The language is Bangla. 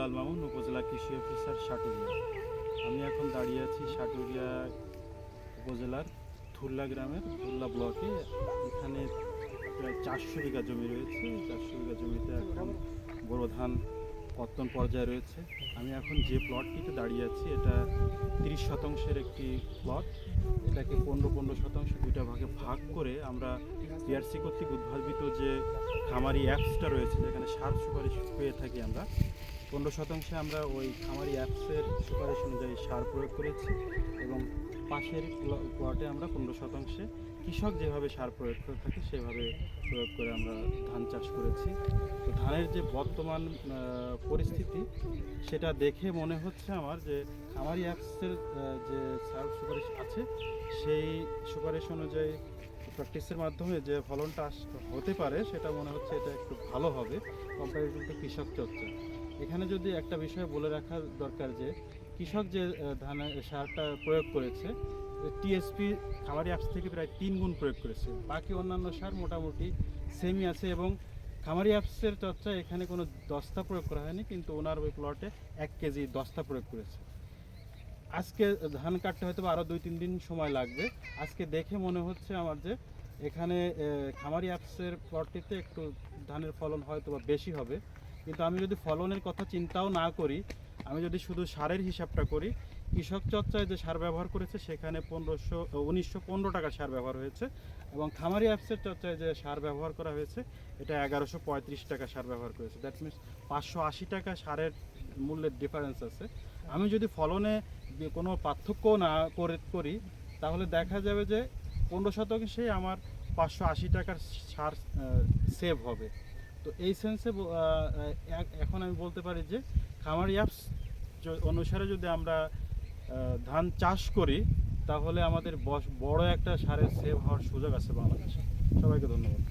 লাল মামুন উপজেলা কৃষি অফিসার সাটুরিয়া। আমি এখন দাঁড়িয়ে আছি সাটুরিয়া উপজেলার থুল্লা গ্রামের থুল্লা ব্লকে। এখানে প্রায় চারশো বিঘা জমি রয়েছে। চারশো বিঘা জমিতে এখন বোরো ধান কর্তন পর্যায়ে রয়েছে। আমি এখন যে প্লটটিতে দাঁড়িয়ে আছি, এটা তিরিশ শতাংশের একটি প্লট। এটাকে পনেরো পনেরো শতাংশ দুইটা ভাগে ভাগ করে আমরা পিআরসি কর্তৃক উদ্ভাবিত যে খামারি অ্যাপসটা রয়েছে, যেখানে সার সুপারিশ পেয়ে থাকি আমরা পনেরো শতাংশে আমরা ওই খামারি অ্যাপসের সুপারিশ অনুযায়ী সার প্রয়োগ করেছি এবং পাশের প্ল- প্লটে আমরা পনেরো শতাংশে কৃষক যেভাবে সার প্রয়োগ করে থাকে, সেভাবে প্রয়োগ করে আমরা ধান চাষ করেছি। তো ধানের যে বর্তমান পরিস্থিতি, সেটা দেখে মনে হচ্ছে আমার যে খামারি অ্যাপসের যে সার সুপারিশ আছে, সেই সুপারিশ অনুযায়ী প্র্যাকটিসের মাধ্যমে যে ফলনটা হতে পারে, সেটা মনে হচ্ছে এটা একটু ভালো হবে। কম্পারিটিভ টু কৃষক চর্চা এখানে যদি একটা বিষয় বলে রাখা দরকার যে, কৃষক যে ধানের সারটা প্রয়োগ করেছে টিএসপি খামারি অ্যাপস থেকে প্রায় তিন গুণ প্রয়োগ করেছে। বাকি অন্যান্য সার মোটামুটি সেমই আছে এবং খামারি অ্যাপসের চর্চা এখানে কোনো দস্তা প্রয়োগ করা হয়নি, কিন্তু ওনার ওই প্লটে এক কেজি দস্তা প্রয়োগ করেছে। আজকে ধান কাটতে হয়তো আরও দুই, তিন দিন সময় লাগবে। আজকে দেখে মনে হচ্ছে আমার যে, এখানে খামারি অ্যাপসের প্লটটিতে একটু ধানের ফলন হয়তো বা বেশি হবে। কিন্তু আমি যদি ফলনের কথা চিন্তাও না করি, আমি যদি শুধু সারের হিসাবটা করি, কৃষক চর্চায় যে সার ব্যবহার করেছে, সেখানে পনেরোশো, উনিশশো পনেরো টাকার সার ব্যবহার হয়েছে এবং খামারি অ্যাপসের চর্চায় যে সার ব্যবহার করা হয়েছে, এটা এগারোশো পঁয়ত্রিশ টাকা সার ব্যবহার করেছে। দ্যাট মিনস পাঁচশো আশি টাকা সারের মূল্যের ডিফারেন্স আছে। আমি যদি ফলনে কোনো পার্থক্য না করে, করি, তাহলে দেখা যাবে যে পনেরো শতকে সেই আমার পাঁচশো আশি টাকার সার সেভ হবে। তো এই সেন্সে এখন আমি বলতে পারি যে খামার অ্যাপস অনুসারে যদি আমরা ধান চাষ করি, তাহলে আমাদের বড় একটা সারের সেভ হওয়ার সুযোগ আছে বাংলাদেশে। সবাইকে ধন্যবাদ।